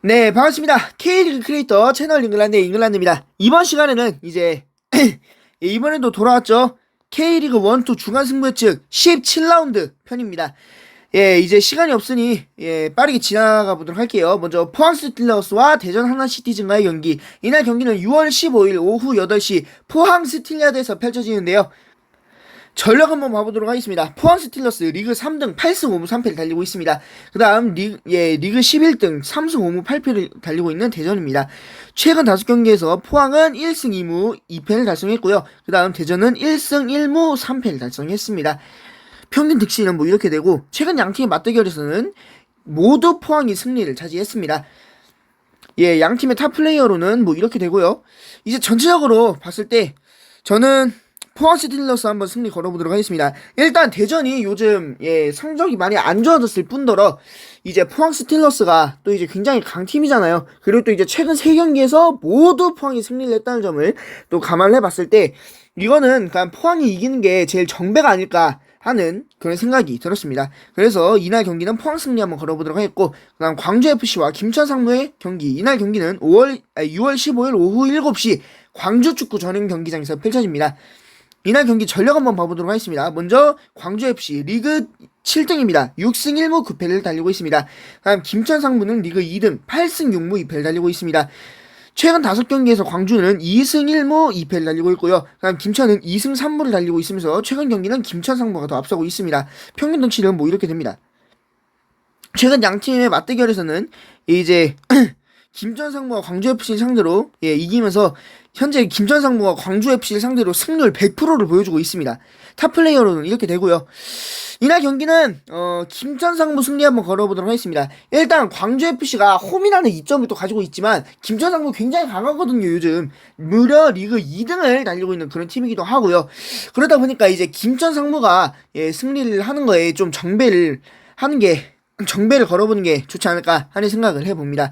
네, 반갑습니다. K리그 크리에이터 채널 잉글랜드 잉글랜드입니다. 이번 시간에는 이제 예, 이번에도 돌아왔죠. K리그 1, 2 중간 승부 예측 17라운드 편입니다. 예, 이제 시간이 없으니 예, 빠르게 지나가 보도록 할게요. 먼저 포항 스틸러스와 대전 하나 시티즌과의 경기. 이날 경기는 6월 15일 오후 8시 포항 스틸리아드에서 펼쳐지는데요. 전력 한번 봐보도록 하겠습니다. 포항 스틸러스 리그 3등 8승 5무 3패를 달리고 있습니다. 그 다음 리그, 예, 리그 11등 3승 5무 8패를 달리고 있는 대전입니다. 최근 5경기에서 포항은 1승 2무 2패를 달성했고요. 그 다음 대전은 1승 1무 3패를 달성했습니다. 평균 득실은 뭐 이렇게 되고 최근 양팀의 맞대결에서는 모두 포항이 승리를 차지했습니다. 예, 양팀의 탑 플레이어로는 뭐 이렇게 되고요. 이제 전체적으로 봤을 때 저는 포항 스틸러스 한번 승리 걸어보도록 하겠습니다. 일단 대전이 요즘 예 성적이 많이 안 좋아졌을 뿐더러 이제 포항 스틸러스가 또 이제 굉장히 강팀이잖아요. 그리고 또 이제 최근 세 경기에서 모두 포항이 승리를 했다는 점을 또 감안해 봤을 때 이거는 그냥 포항이 이기는 게 제일 정배가 아닐까 하는 그런 생각이 들었습니다. 그래서 이날 경기는 포항 승리 한번 걸어보도록 하겠고 그 다음 광주 FC와 김천 상무의 경기 이날 경기는 5월 아니, 6월 15일 오후 7시 광주 축구 전용 경기장에서 펼쳐집니다. 이날 경기 전력 한번 봐보도록 하겠습니다. 먼저 광주FC 리그 7등입니다. 6승 1무 9패를 달리고 있습니다. 다음 김천 상무는 리그 2등 8승 6무 2패를 달리고 있습니다. 최근 5경기에서 광주는 2승 1무 2패를 달리고 있고요. 다음 김천은 2승 3무를 달리고 있으면서 최근 경기는 김천 상무가 더 앞서고 있습니다. 평균 덩치는 뭐 이렇게 됩니다. 최근 양 팀의 맞대결에서는 이제 김천 상무가 광주 FC를 상대로 예, 이기면서 현재 김천 상무가 광주 FC를 상대로 승률 100%를 보여주고 있습니다. 탑 플레이어로는 이렇게 되고요. 이날 경기는 어, 김천 상무 승리 한번 걸어보도록 하겠습니다. 일단 광주 FC가 홈이라는 이점을 또 가지고 있지만 김천 상무 굉장히 강하거든요. 요즘 무려 리그 2등을 달리고 있는 그런 팀이기도 하고요. 그러다 보니까 이제 김천 상무가 예, 승리를 하는 거에 좀 정배를 하는 게 정배를 걸어보는 게 좋지 않을까 하는 생각을 해봅니다.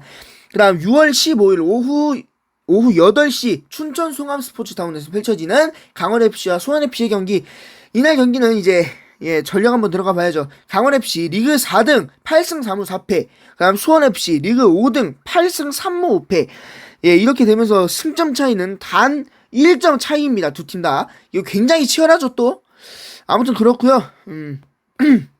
그 다음 6월 15일 오후 오후 8시 춘천 송암 스포츠타운에서 펼쳐지는 강원FC와 수원FC의 경기. 이날 경기는 이제 예 전력 한번 들어가 봐야죠. 강원FC 리그 4등 8승 3무 4패. 그 다음 수원FC 리그 5등 8승 3무 5패. 예 이렇게 되면서 승점 차이는 단 1점 차이입니다 두 팀 다. 이거 굉장히 치열하죠 또? 아무튼 그렇고요. 음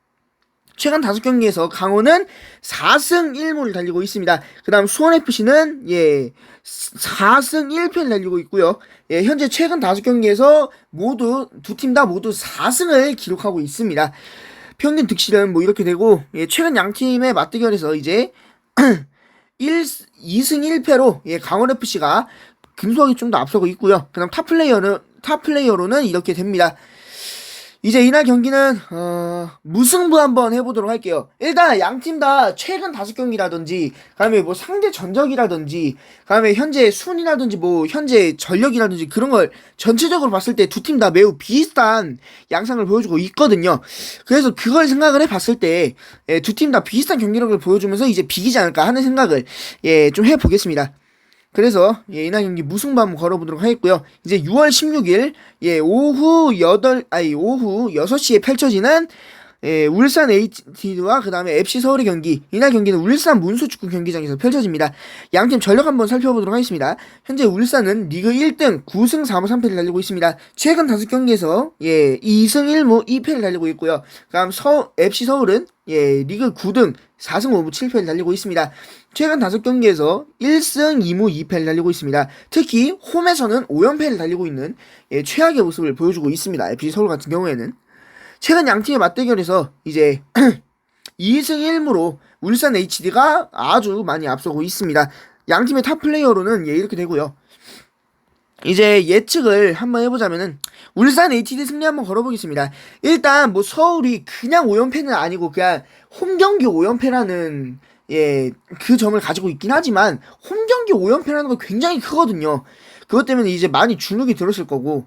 최근 다섯 경기에서 강호는 4승 1무를 달리고 있습니다. 그 다음 수원FC는, 예, 4승 1패를 달리고 있고요. 예, 현재 최근 다섯 경기에서 모두, 두 팀 다 모두 4승을 기록하고 있습니다. 평균 득실은 뭐 이렇게 되고, 예, 최근 양 팀의 맞대결에서 이제, 1, 2승 1패로, 예, 강원FC가 근소하게 좀더 앞서고 있고요. 그 다음 탑 플레이어는, 탑 플레이어로는 이렇게 됩니다. 이제 이날 경기는 어, 무승부 한번 해보도록 할게요. 일단 양 팀 다 최근 다섯 경기라든지, 그다음에 뭐 상대 전적이라든지, 그다음에 현재 순이라든지 뭐 현재 전력이라든지 그런 걸 전체적으로 봤을 때 두 팀 다 매우 비슷한 양상을 보여주고 있거든요. 그래서 그걸 생각을 해봤을 때 두 팀다 비슷한 경기력을 보여주면서 이제 비기지 않을까 하는 생각을 예, 좀 해보겠습니다. 그래서 예, 이날 경기 무승부 한번 걸어보도록 하겠고요. 이제 6월 16일 예, 오후 8 아니 오후 6시에 펼쳐지는 예, 울산 HT와 그 다음에 FC 서울의 경기 이날 경기는 울산 문수축구 경기장에서 펼쳐집니다. 양팀 전력 한번 살펴보도록 하겠습니다. 현재 울산은 리그 1등 9승 4무 3패를 달리고 있습니다. 최근 5경기에서 예, 2승 1무 2패를 달리고 있고요. 그다음 서 FC 서울은 예, 리그 9등 4승 5무 7패를 달리고 있습니다. 최근 5경기에서 1승 2무 2패를 달리고 있습니다. 특히 홈에서는 5연패를 달리고 있는 예, 최악의 모습을 보여주고 있습니다. FC 서울 같은 경우에는 최근 양팀의 맞대결에서 이제 2승 1무로 울산 HD가 아주 많이 앞서고 있습니다. 양팀의 탑 플레이어로는 예, 이렇게 되고요. 이제 예측을 한번 해보자면은 울산 HD 승리 한번 걸어보겠습니다. 일단 뭐 서울이 그냥 5연패는 아니고 그냥 홈 경기 5연패라는 예, 그 점을 가지고 있긴 하지만 홈 경기 5연패라는 거 굉장히 크거든요. 그것 때문에 이제 많이 주눅이 들었을 거고.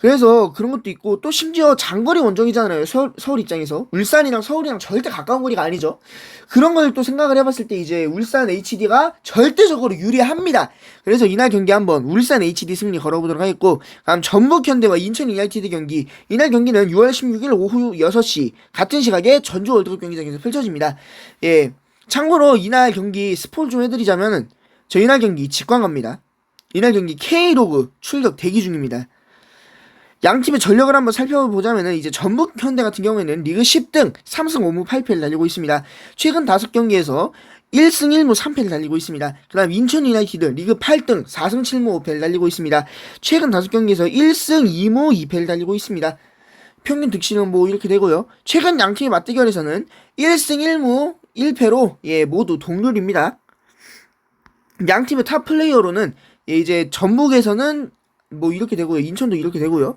그래서 그런 것도 있고 또 심지어 장거리 원정이잖아요. 서울, 서울 입장에서. 울산이랑 서울이랑 절대 가까운 거리가 아니죠. 그런 걸 또 생각을 해봤을 때 이제 울산 HD가 절대적으로 유리합니다. 그래서 이날 경기 한번 울산 HD 승리 걸어보도록 하겠고 다음 전북 현대와 인천 유나이티드 경기. 이날 경기는 6월 16일 오후 6시 같은 시각에 전주 월드컵 경기장에서 펼쳐집니다. 예. 참고로 이날 경기 스포를 좀 해드리자면은 저 이날 경기 직관 갑니다. 이날 경기 K로그 출격 대기 중입니다. 양 팀의 전력을 한번 살펴보자면은 이제 전북 현대 같은 경우에는 리그 10등 3승 5무 8패를 달리고 있습니다. 최근 5경기에서 1승 1무 3패를 달리고 있습니다. 그 다음 인천 유나이티드 리그 8등 4승 7무 5패를 달리고 있습니다. 최근 5경기에서 1승 2무 2패를 달리고 있습니다. 평균 득실은 뭐 이렇게 되고요. 최근 양 팀의 맞대결에서는 1승 1무 1패로 예 모두 동률입니다. 양 팀의 탑 플레이어로는 예, 이제 전북에서는 뭐 이렇게 되고요. 인천도 이렇게 되고요.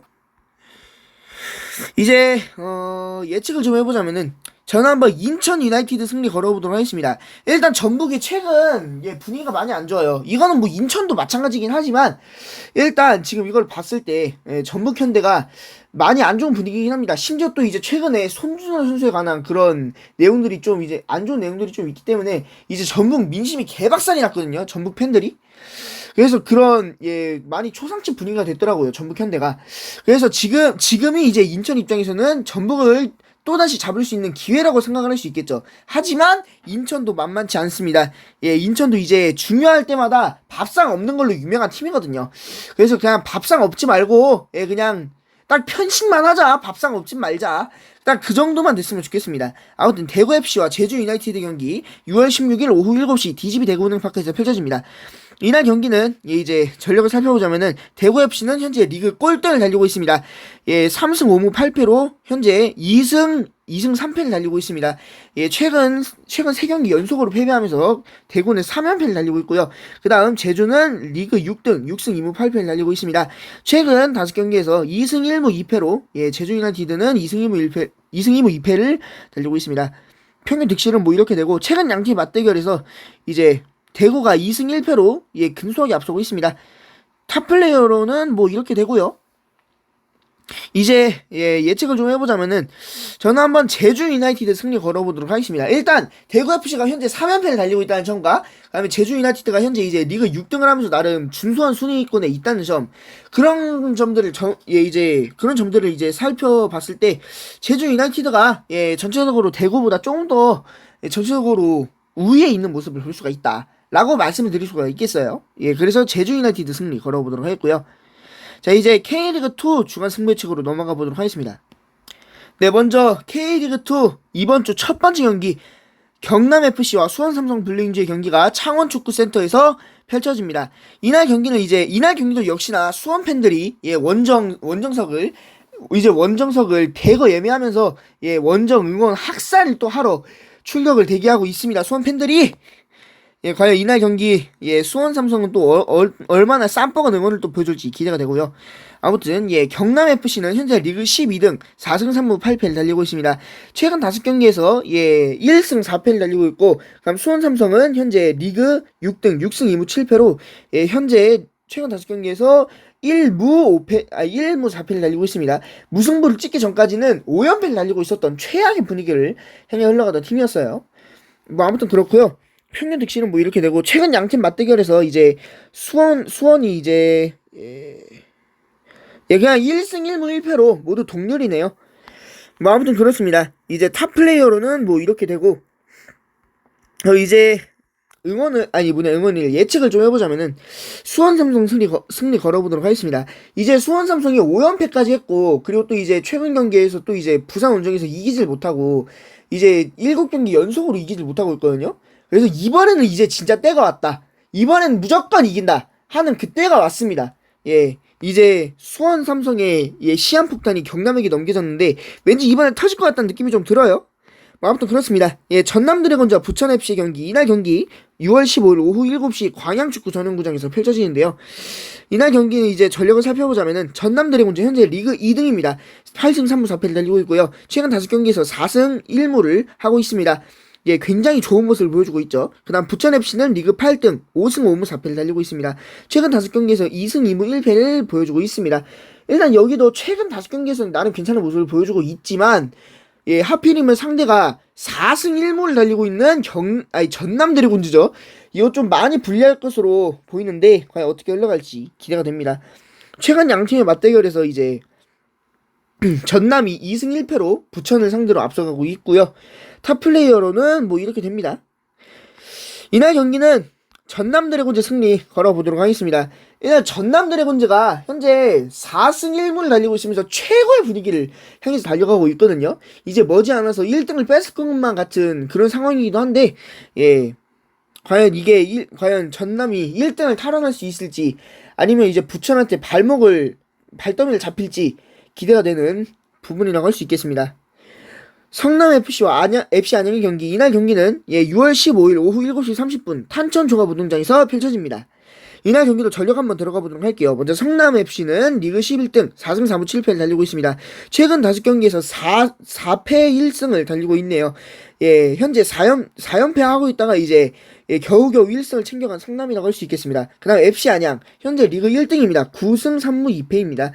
이제 어, 예측을 좀 해보자면은 저는 한번 인천 유나이티드 승리 걸어보도록 하겠습니다. 일단 전북이 최근 예, 분위기가 많이 안 좋아요. 이거는 뭐 인천도 마찬가지긴 하지만 일단 지금 이걸 봤을 때 예, 전북 현대가 많이 안 좋은 분위기긴 합니다. 심지어 또 이제 최근에 손준호 선수에 관한 그런 내용들이 좀 이제 안 좋은 내용들이 좀 있기 때문에 이제 전북 민심이 개박살이 났거든요. 전북 팬들이. 그래서 그런 예 많이 초상집 분위기가 됐더라고요 전북 현대가 그래서 지금 지금이 이제 인천 입장에서는 전북을 또다시 잡을 수 있는 기회라고 생각을 할 수 있겠죠. 하지만 인천도 만만치 않습니다. 예, 인천도 이제 중요할 때마다 밥상 없는 걸로 유명한 팀이거든요. 그래서 그냥 밥상 없지 말고 예, 그냥 딱 편식만 하자. 밥상 없지 말자. 딱 그 정도만 됐으면 좋겠습니다. 아무튼 대구 FC와 제주 유나이티드 경기 6월 16일 오후 7시 DGB 대구은행파크에서 펼쳐집니다. 이날 경기는 예, 이제 전력을 살펴보자면은 대구 FC는 현재 리그 꼴등을 달리고 있습니다. 예, 3승 5무 8패로 현재 2승 2승 3패를 달리고 있습니다. 예, 최근 최근 3경기 연속으로 패배하면서 대구는 3연패를 달리고 있고요. 그다음 제주는 리그 6등 6승 2무 8패를 달리고 있습니다. 최근 5경기에서 2승 1무 2패로 예, 제주 유나이티드는 2승 2무 1패 2승 2무 2패를 달리고 있습니다. 평균 득실은 뭐 이렇게 되고 최근 양팀 맞대결에서 이제 대구가 2승 1패로 예, 근소하게 앞서고 있습니다. 탑 플레이어로는 뭐 이렇게 되고요. 이제 예, 예측을 좀 해보자면은 저는 한번 제주 유나이티드 승리 걸어보도록 하겠습니다. 일단 대구 FC가 현재 3연패를 달리고 있다는 점과 그다음에 제주 유나이티드가 현재 이제 리그 6등을 하면서 나름 준수한 순위권에 있다는 점 그런 점들을 저, 예, 이제 그런 점들을 이제 살펴봤을 때 제주 유나이티드가 예, 전체적으로 대구보다 조금 더 예, 전체적으로 우위에 있는 모습을 볼 수가 있다. 라고 말씀을 드릴 수가 있겠어요. 예, 그래서 제주 유나이티드 승리 걸어보도록 하겠고요. 자, 이제 K리그2 주간 승부측으로 넘어가 보도록 하겠습니다. 네, 먼저 K리그2 이번 주 첫 번째 경기 경남FC와 수원삼성 블루인즈의 경기가 창원축구센터에서 펼쳐집니다. 이날 경기는 이제 이날 경기도 역시나 수원 팬들이 예, 원정 원정석을 이제 원정석을 대거 예매하면서 예, 원정 응원 학살을 또 하러 출격을 대기하고 있습니다. 수원 팬들이 예, 과연 이날 경기 예, 수원 삼성은 또 어, 얼, 얼마나 쌈뻑한 응원을 또 보여줄지 기대가 되고요. 아무튼 예, 경남 FC는 현재 리그 12등 4승 3무 8패를 달리고 있습니다. 최근 5경기에서 예, 1승 4패를 달리고 있고 그럼 수원 삼성은 현재 리그 6등 6승 2무 7패로 예, 현재 최근 5경기에서 1무 5패, 아, 1무 4패를 달리고 있습니다. 무승부를 찍기 전까지는 5연패를 달리고 있었던 최악의 분위기를 향해 흘러가던 팀이었어요. 뭐 아무튼 그렇고요. 평균 득실은 뭐 이렇게 되고 최근 양팀 맞대결에서 이제 수원 수원이 이제 예, 예 그냥 1승 1무 1패로 모두 동률이네요. 뭐 아무튼 그렇습니다. 이제 탑 플레이어로는 뭐 이렇게 되고 어 이제 응원을 아니 뭐냐 응원을 예측을 좀 해보자면은 수원 삼성 승리 거, 승리 걸어보도록 하겠습니다. 이제 수원 삼성이 5연패까지 했고 그리고 또 이제 최근 경기에서 또 이제 부산 원정에서 이기질 못하고 이제 7경기 연속으로 이기질 못하고 있거든요. 그래서 이번에는 이제 진짜 때가 왔다. 이번엔 무조건 이긴다. 하는 그때가 왔습니다. 예. 이제 수원 삼성의 예, 시한폭탄이 경남에게 넘겨졌는데 왠지 이번에 터질 것 같다는 느낌이 좀 들어요. 뭐 아무튼 그렇습니다. 예, 전남 드래곤즈와 부천 FC 경기 이날 경기 6월 15일 오후 7시 광양축구 전용구장에서 펼쳐지는데요. 이날 경기는 이제 전력을 살펴보자면은 전남 드래곤즈 현재 리그 2등입니다. 8승 3무 4패를 달리고 있고요. 최근 5경기에서 4승 1무를 하고 있습니다. 예, 굉장히 좋은 모습을 보여주고 있죠. 그 다음 부천FC는 리그 8등 5승 5무 4패를 달리고 있습니다. 최근 5경기에서 2승 2무 1패를 보여주고 있습니다. 일단 여기도 최근 5경기에서는 나름 괜찮은 모습을 보여주고 있지만 예, 하필이면 상대가 4승 1무를 달리고 있는 경, 아니, 전남 드래곤즈죠. 이거 좀 많이 불리할 것으로 보이는데, 과연 어떻게 흘러갈지 기대가 됩니다. 최근 양 팀의 맞대결에서 이제, 전남이 2승 1패로 부천을 상대로 앞서가고 있고요. 탑 플레이어로는 뭐 이렇게 됩니다. 이날 경기는 전남 드래곤즈 승리 걸어보도록 하겠습니다. 일단 전남 드래곤즈가 현재 4승 1무를 달리고 있으면서 최고의 분위기를 향해서 달려가고 있거든요. 이제 머지않아서 1등을 뺏을 것만 같은 그런 상황이기도 한데, 예. 과연 이게, 일- 과연 전남이 1등을 탈환할 수 있을지, 아니면 이제 부천한테 발목을, 발더미를 잡힐지 기대가 되는 부분이라고 할 수 있겠습니다. 성남FC와 안양, FC 안양의 경기, 이날 경기는 예, 6월 15일 오후 7시 30분 탄천 종합운동장에서 펼쳐집니다. 이날 경기도 전력 한번 들어가 보도록 할게요. 먼저 성남FC는 리그 11등 4승 4무 7패를 달리고 있습니다. 최근 5경기에서 4, 4패 1승을 달리고 있네요. 예, 현재 4연, 4연패 하고 있다가 이제 예, 겨우겨우 1승을 챙겨간 성남이라고 할 수 있겠습니다. 그 다음 FC 안양, 현재 리그 1등입니다. 9승 3무 2패입니다.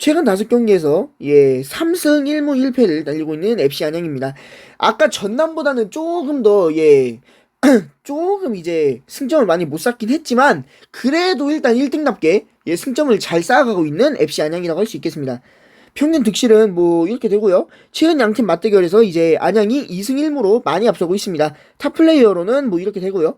최근 다섯 경기에서 예 3승 1무 1패를 달리고 있는 FC 안양입니다. 아까 전남보다는 조금 더예 조금 이제 승점을 많이 못 쌓긴 했지만 그래도 일단 1등답게 예 승점을 잘 쌓아가고 있는 FC 안양이라고 할 수 있겠습니다. 평균 득실은 뭐 이렇게 되고요. 최근 양팀 맞대결에서 이제 안양이 2승 1무로 많이 앞서고 있습니다. 탑 플레이어로는 뭐 이렇게 되고요.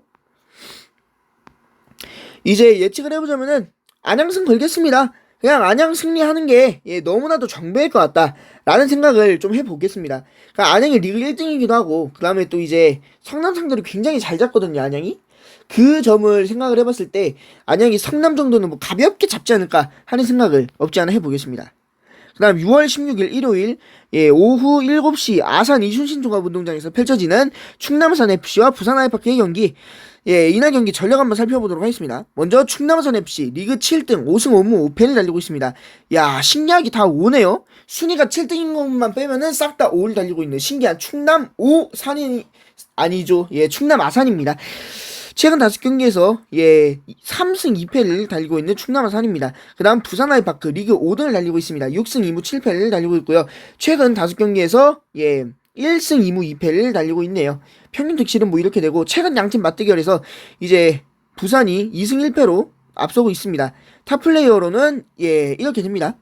이제 예측을 해보자면은 안양승 걸겠습니다. 그냥 안양 승리하는 게 예, 너무나도 정배일 것 같다라는 생각을 좀 해보겠습니다. 그러니까 안양이 리그 1등이기도 하고 그 다음에 또 이제 성남 상대로 굉장히 잘 잡거든요 안양이. 그 점을 생각을 해봤을 때 안양이 성남 정도는 뭐 가볍게 잡지 않을까 하는 생각을 없지 않아 해보겠습니다. 그 다음 6월 16일 일요일 예, 오후 7시 아산 이순신 종합운동장에서 펼쳐지는 충남아산 FC와 부산 아이파크의 경기 예, 이날 경기 전력 한번 살펴보도록 하겠습니다. 먼저 충남아산 FC 리그 7등 5승 5무 5패를 달리고 있습니다. 야, 신기하게 다 5네요. 순위가 7등인 것만 빼면은 싹 다 5를 달리고 있는 신기한 충남 5 산이 아니죠. 예, 충남 아산입니다. 최근 다섯 경기에서 예 3승 2패를 달리고 있는 충남 아산입니다. 그다음 부산 아이파크 리그 5등을 달리고 있습니다. 6승 2무 7패를 달리고 있고요. 최근 다섯 경기에서 예 1승 2무 2패를 달리고 있네요. 평균 득실은 뭐 이렇게 되고 최근 양팀 맞대결에서 이제 부산이 2승 1패로 앞서고 있습니다. 탑 플레이어로는 예 이렇게 됩니다.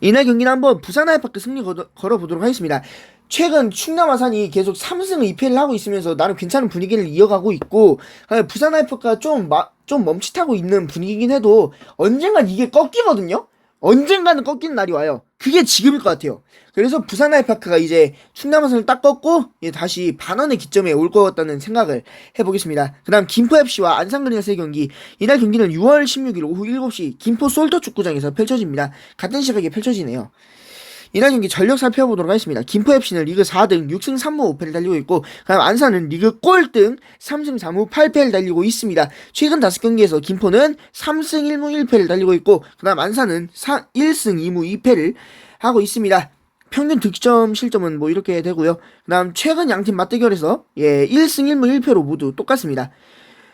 이날 경기는 한번 부산 아이파크 승리 거- 걸어보도록 하겠습니다. 최근 충남 아산이 계속 3승 2패를 하고 있으면서 나름 괜찮은 분위기를 이어가고 있고 아, 부산 아이파크가 좀, 마, 좀 멈칫하고 있는 분위기긴 해도 언젠간 이게 꺾이거든요? 언젠가는 꺾이는 날이 와요. 그게 지금일 것 같아요. 그래서 부산 아이파크가 이제 충남 아산을 딱 꺾고 예, 다시 반원의 기점에 올 것 같다는 생각을 해보겠습니다. 그 다음 김포FC와 안산그리너스의 경기 이날 경기는 6월 16일 오후 7시 김포 솔터 축구장에서 펼쳐집니다. 같은 시각에 펼쳐지네요. 이날 경기 전력 살펴보도록 하겠습니다. 김포FC는 리그 4등 6승 3무 5패를 달리고 있고 그다음 안산은 리그 꼴등 3승 4무 8패를 달리고 있습니다. 최근 5경기에서 김포는 3승 1무 1패를 달리고 있고 그다음 안산은 4, 1승 2무 2패를 하고 있습니다. 평균 득점 실점은 뭐 이렇게 되고요. 그다음 최근 양팀 맞대결에서 예 1승 1무 1패로 모두 똑같습니다.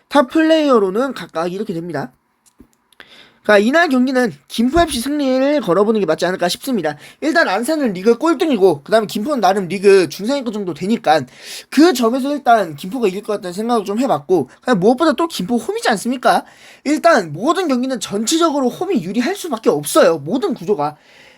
탑 플레이어로는 각각 이렇게 됩니다. 그러니까 이날 경기는 김포FC 승리를 걸어보는 게 맞지 않을까 싶습니다. 일단 안산은 리그 꼴등이고 그 다음에 김포는 나름 리그 중상위권 정도 되니까 그 점에서 일단 김포가 이길 것 같다는 생각을 좀 해봤고 그냥 무엇보다 또 김포 홈이지 않습니까? 일단 모든 경기는 전체적으로 홈이 유리할 수밖에 없어요. 모든 구조가.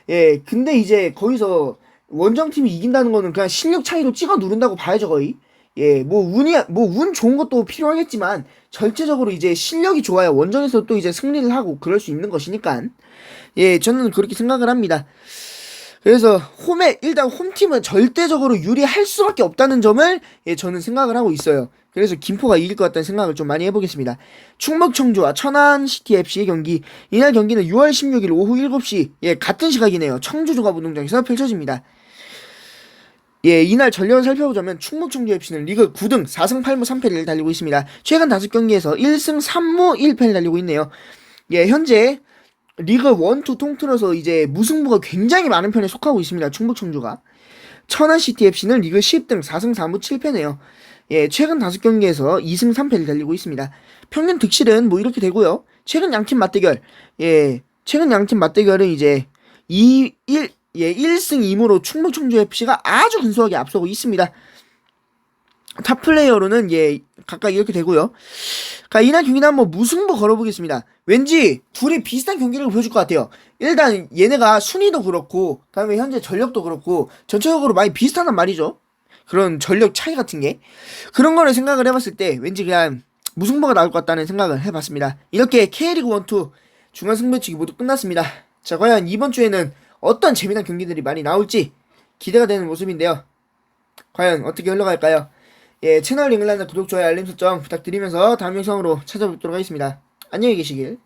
예, 근데 이제 거기서 원정팀이 이긴다는 거는 그냥 실력 차이로 찍어 누른다고 봐야죠 거의. 예, 뭐 운이 뭐 운 좋은 것도 필요하겠지만 전체적으로 이제 실력이 좋아야 원정에서 또 이제 승리를 하고 그럴 수 있는 것이니까 예, 저는 그렇게 생각을 합니다. 그래서 홈에 일단 홈팀은 절대적으로 유리할 수밖에 없다는 점을 예, 저는 생각을 하고 있어요. 그래서 김포가 이길 것 같다는 생각을 좀 많이 해보겠습니다. 충북 청주와 천안 시티 FC의 경기 이날 경기는 6월 16일 오후 7시 예 같은 시각이네요. 청주 종합운동장에서 펼쳐집니다. 예, 이날 전력을 살펴보자면 충북 청주 FC는 리그 9등 4승 8무 3패를 달리고 있습니다. 최근 5경기에서 1승 3무 1패를 달리고 있네요. 예, 현재 리그 1, 2 통틀어서 이제 무승부가 굉장히 많은 편에 속하고 있습니다. 충북 청주가. 천안시티 FC는 리그 10등 4승 4무 7패네요. 예, 최근 5경기에서 2승 3패를 달리고 있습니다. 평균 득실은 뭐 이렇게 되고요. 최근 양팀 맞대결. 예, 최근 양팀 맞대결은 이제 2, 1, 예, 1승 2무로 충북 청주 FC가 아주 근소하게 앞서고 있습니다. 탑 플레이어로는 예, 각각 이렇게 되고요. 그러니까 이날 경기는 한번 무승부 걸어보겠습니다. 왠지 둘이 비슷한 경기를 보여줄 것 같아요. 일단 얘네가 순위도 그렇고, 그다음에 현재 전력도 그렇고 전체적으로 많이 비슷하단 말이죠. 그런 전력 차이 같은 게 그런 거를 생각을 해봤을 때 왠지 그냥 무승부가 나올 것 같다는 생각을 해봤습니다. 이렇게 K리그 1, 2 중간 승부치기 모두 끝났습니다. 자 과연 이번 주에는 어떤 재미난 경기들이 많이 나올지 기대가 되는 모습인데요. 과연 어떻게 흘러갈까요? 예, 채널 잉글랜드 구독, 좋아요, 알림 설정 부탁드리면서 다음 영상으로 찾아뵙도록 하겠습니다. 안녕히 계시길